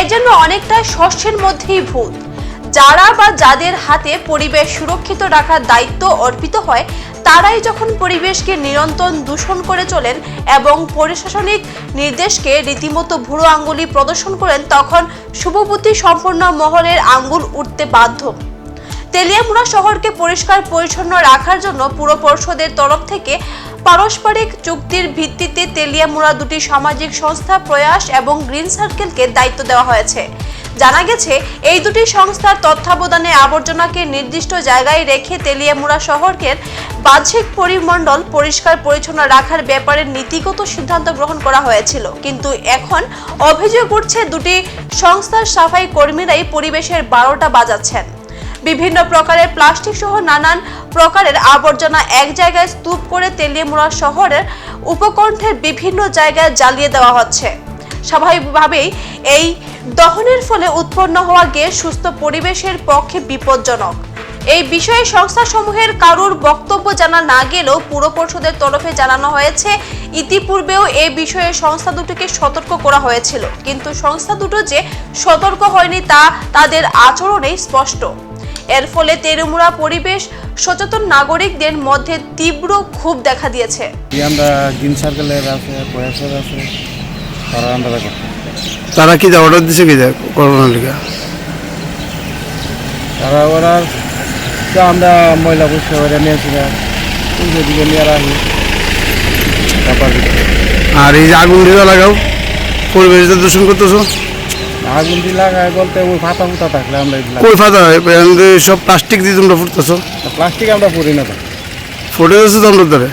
এ যেন অনেকটা শস্যের মধ্যেই ভূত। যারা বা যাদের হাতে পরিবেশ সুরক্ষিত রাখার দায়িত্ব অর্পিত হয়, তারাই যখন পরিবেশকে নিরন্তর দূষণ করে চলেন এবং প্রশাসনিক নির্দেশকে রীতিমতো ভুড়ো আঙ্গুলি প্রদর্শন করেন, তখন শুভবুদ্ধি সম্পন্ন মহলের আঙ্গুল উঠতে বাধ্য। তেলিয়ামুড়া শহরকে পরিষ্কার পরিচ্ছন্ন রাখার জন্য পুর পরিষদের তরফ থেকে পারস্পরিক চুক্তির ভিত্তিতে তেলিয়ামুড়া দুটি সামাজিক সংস্থা প্রয়াস এবং গ্রিন সার্কেলকে দায়িত্ব দেওয়া হয়েছে। জানা গেছে, এই দুটি সংস্থার তত্ত্বাবধানে আবর্জনাকে নির্দিষ্ট জায়গায় রেখে তেলিয়ামুড়া শহরের বাহ্যিক পরিমণ্ডল পরিষ্কার পরিচ্ছন্ন রাখার ব্যাপারে নীতিগত সিদ্ধান্ত গ্রহণ করা হয়েছিল। কিন্তু এখন অভিযোগ উঠছে, দুটি সংস্থার সাফাই কর্মীরাই পরিবেশের বারোটা বাজাচ্ছেন। বিভিন্ন প্রকারের প্লাস্টিক সহ নানান প্রকারের আবর্জনা এক জায়গায় স্তূপ করে তেলিয়ামুড়া শহরের উপকণ্ঠের বিভিন্ন জায়গায় জ্বালিয়ে দেওয়া হচ্ছে। স্বাভাবিকভাবেই এই দহনের ফলে উৎপন্ন হওয়া গ্যাস সুস্থ পরিবেশের পক্ষে বিপজ্জনক। এই বিষয়ে সংস্থাসমূহের কারুর বক্তব্য জানা না গেলেও পুর পরিষদের তরফে জানানো হয়েছে, ইতিপূর্বেও এ বিষয়ে সংস্থা দুটিকে সতর্ক করা হয়েছিল। কিন্তু সংস্থা দুটো যে সতর্ক হয়নি তা তাদের আচরণেই স্পষ্ট। এর ফলে তেরুমুড়া পরিবেশ সচেতন নাগরিকদের মধ্যে তীব্র ক্ষোভ দেখা দিয়েছে। আমরা গ্রিন সার্কেলের আছে প্রয়াসের আছে তারা আমরা তারা কি অর্ডার দিছে কি করোনার লিগা? তারা ওরা তো আমরা ময়লা পরিষ্কার করে নিয়েছিলাম দিকে নিয়ে রাখি তারপর আর এই যে আগুন দিয়ে লাগাও পরিবেশ যে দূষণ করতেছো? আগুন দিয়ে লাগায় বলতে ওই ফাতা ফুতা থাকলে আমরা কই যে সব প্লাস্টিক দিয়ে তোমরা ফুটতেছো? প্লাস্টিক আমরা পুরি না ফুটে যাচ্ছে তোমরা ধরে।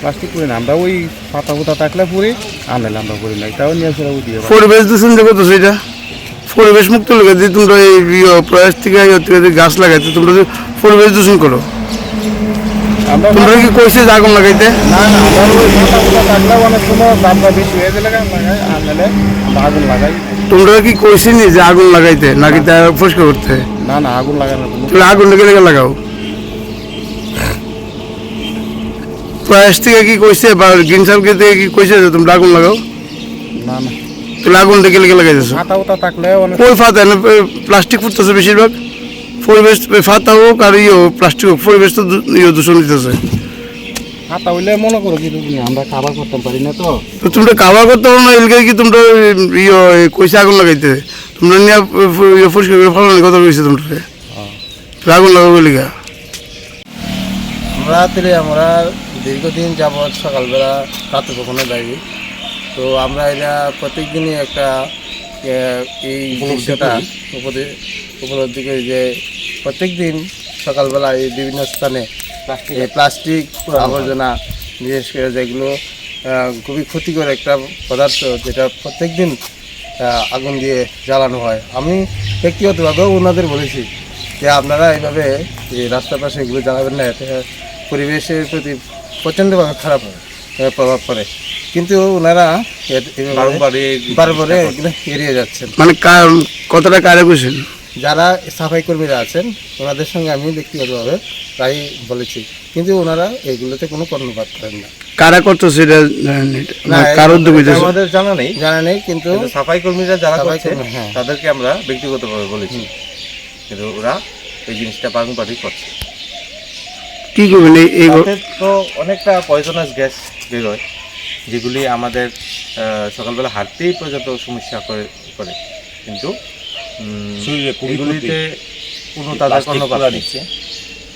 প্লাস্টিক পুরি না আমরা ওই পাতা ফুতা থাকলে পুরি আনলে আমরা পুরি না এটাও নিয়ে আসলে ওই দিয়ে পরিবেশ দূষণ যে করতেছো এটা? পরিবেশ মুক্ত লোকে যে তোমরা এই ইয়ে প্রয়াস থেকে গাছ লাগাইতে তোমরা পরিবেশ দূষণ করো। আমরা তোমরা কি কইছে যে আগুন লাগাইতে? না না আমরা ওই পাতা ফুতা থাকলে অনেক সময় দামটা বেশি হয়ে গেলে লাগাই আনলে আগুন লাগাই। তোমরা কি কইছে নি যে আগুন লাগাইতে নাকি তা পরিষ্কার করতে? না না আগুন লাগানো কোনো তাহলে আগুন লেগে লেগে লাগাও। প্রয়াস থেকে কি কইছে বা গ্রিন সার্কেল থেকে কি কইছে যে তোমরা আগুন লাগাও? না না। আগুন লেগে লেগে লাগাইতেছো। ফুতা থাকলে অনেক কই ফাতা প্লাস্টিক ফুটতেছে বেশিরভাগ। পরিবেশ ফাতা হোক আর ইয়ে প্লাস্টিক হোক পরিবেশ তো ইয়ে দূষণ দিতেছে। হাতা হইলে মনে করো কি তুমি আমরা খাবার করতে পারি না তো। তো তোমরা খাবার করতে পারো না এলগে কি তোমরা ইয়ে কইছে আগুন লাগাইতে? তোমরা নিয়ে ইয়ে পরিষ্কার করে ফলানোর কথা কইছে তোমরা আগুন লাগাবো লিগা আমরা তেলে আমরা দীর্ঘদিন যাব সকালবেলা রাতে কখনো যাই তো আমরা এটা প্রত্যেক দিনই একটা এই বিষয়টা উপলব্ধি করি যে প্রত্যেক দিন সকালবেলা এই বিভিন্ন স্থানে এই প্লাস্টিক আবর্জনা বিশেষ করে যেগুলো খুবই ক্ষতিকর একটা পদার্থ যেটা প্রত্যেক দিন আগুন দিয়ে জ্বালানো হয়। আমি ব্যক্তিগতভাবেও ওনাদের বলেছি যে আপনারা এইভাবে এই রাস্তার পাশে এগুলো জ্বালাবেন না এতে পরিবেশের প্রতি প্রচণ্ডভাবে খারাপ হয়, প্রভাব পড়ে। কিন্তু ওনারা বারবারে এগুলো এড়িয়ে যাচ্ছেন। মানে কতটা কারে কইছেন যারা সাফাই কর্মীরা আছেন ওনাদের সঙ্গে আমি ব্যক্তিগতভাবে প্রায় বলেছি। কিন্তু ওনারা এগুলোতে কোনো কর্ণপাত করেন না। কারা করতেছে এটা মানে কার উদ্যোগ আমাদের জানা নেই। জানা নেই কিন্তু সাফাই কর্মীরা যারা করছে হ্যাঁ। তাদেরকে আমরা ব্যক্তিগতভাবে বলেছি। কিন্তু ওরা এই জিনিসটা বারংবারই করছে। কি করবেন এই এই তো অনেকটা পয়জনাস গ্যাস বেরোয় যেগুলি আমাদের সকালবেলা হাঁটতেই পর্যন্ত সমস্যা করে করে। কিন্তু কোনো তাদের কোনো কথা নেই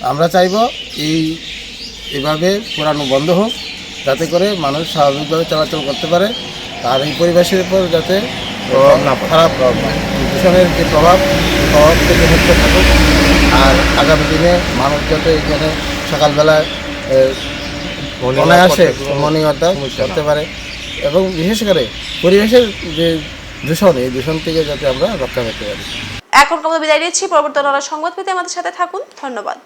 আমরা চাইব এই এভাবে পুরানো বন্ধ হোক যাতে করে মানুষ স্বাভাবিকভাবে চলাচল করতে পারে আর এই পরিবেশের উপর যাতে প্রভাব না খারাপ। দূষণের যে প্রভাব প্রভাব থেকে মুক্ত থাকুক। আর আগামী দিনে মানুষ যাতে এখানে সকালবেলায় এ, অনায়াসে মর্নিংওয়াকটা করতে পারে। এবং বিশেষ করে পরিবেশের যে দূষণ, এই দূষণ থেকে যাতে আমরা রক্ষা করতে পারি। এখন কথা বিদায় নিচ্ছি। পরবর্তী সংবাদ পেতে আমাদের সাথে থাকুন। ধন্যবাদ।